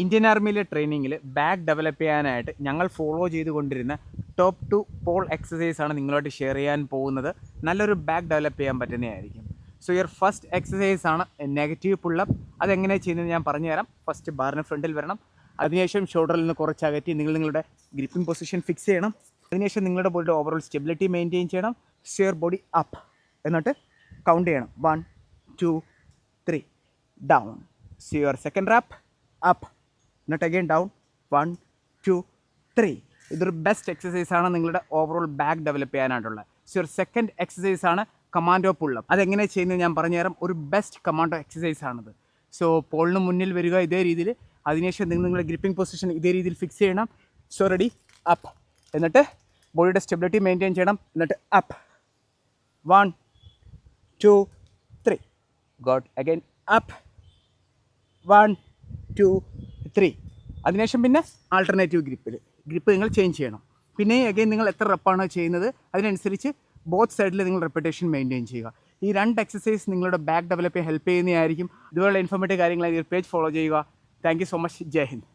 Indian ആർമിയിലെ ട്രെയിനിങ്ങിൽ back develop ചെയ്യാനായിട്ട് ഞങ്ങൾ ഫോളോ ചെയ്തുകൊണ്ടിരുന്ന ടോപ്പ് ടു പോൾ എക്സസൈസ് ആണ് നിങ്ങളോട്ട് ഷെയർ ചെയ്യാൻ പോകുന്നത്. നല്ലൊരു ബാക്ക് ഡെവലപ്പ് ചെയ്യാൻ പറ്റുന്നതായിരിക്കും. സോ യുവർ ഫസ്റ്റ് എക്സസൈസ് ആണ് നെഗറ്റീവ് പുള്ളപ്പ് അതെങ്ങനെ ചെയ്യുന്നത് ഞാൻ പറഞ്ഞു തരാം ഫസ്റ്റ് ബാറിന് ഫ്രണ്ടിൽ വരണം. അതിനുശേഷം ഷോൾഡറിൽ നിന്ന് കുറച്ച് അകറ്റി നിങ്ങൾ നിങ്ങളുടെ ഗ്രിപ്പിംഗ് പൊസിഷൻ ഫിക്സ് ചെയ്യണം. അതിനുശേഷം നിങ്ങളുടെ ബോഡിയുടെ ഓവറോൾ സ്റ്റെബിലിറ്റി മെയിന്റെയിൻ ചെയ്യണം. ഷിയർ ബോഡി അപ്പ് എന്നിട്ട് കൗണ്ട് ചെയ്യണം. One two three down see your second wrap up എന്നിട്ട് again down one two three ഇതൊരു ബെസ്റ്റ് എക്സസൈസാണ് നിങ്ങളുടെ ഓവറോൾ ബാക്ക് ഡെവലപ്പ് ചെയ്യാനായിട്ടുള്ളത്. സോ ഒരു സെക്കൻഡ് എക്സസൈസാണ് കമാൻഡോ പുള്ളപ്പ് അതെങ്ങനെ ചെയ്യുന്നത് ഞാൻ പറഞ്ഞുതരാം ഒരു ബെസ്റ്റ് കമാൻഡോ എക്സസൈസാണത് സോ പോളിന് മുന്നിൽ വരിക ഇതേ രീതിയിൽ. അതിനുശേഷം നിങ്ങൾ നിങ്ങളുടെ ഗ്രിപ്പിംഗ് പൊസിഷൻ ഇതേ രീതിയിൽ ഫിക്സ് ചെയ്യണം. സോ റെഡി അപ്പ് എന്നിട്ട് ബോഡിയുടെ സ്റ്റെബിലിറ്റി മെയിന്റെയിൻ ചെയ്യണം. എന്നിട്ട് up one two three god again up one two three അതിനുശേഷം പിന്നെ ആൾട്ടർനേറ്റീവ് ഗ്രിപ്പിൽ ഗ്രിപ്പ് നിങ്ങൾ ചേഞ്ച് ചെയ്യണം. പിന്നെ അഗൈൻ നിങ്ങൾ എത്ര റെപ്പാണോ ചെയ്യുന്നത് അതിനനുസരിച്ച് ബോത്ത് സൈഡിൽ നിങ്ങൾ റെപ്പറ്റേഷൻ മെയിന്റെയിൻ ചെയ്യുക. ഈ രണ്ട് എക്സസൈസ് നിങ്ങളുടെ ബാക്ക് ഡെവലപ്പ് ഹെൽപ്പ് ചെയ്യുന്നതായിരിക്കും. ഇതുപോലുള്ള ഇൻഫോർമേറ്റീവ് കാര്യങ്ങൾ ഈ പേജ് ഫോളോ ചെയ്യുക thank so much Jai Hind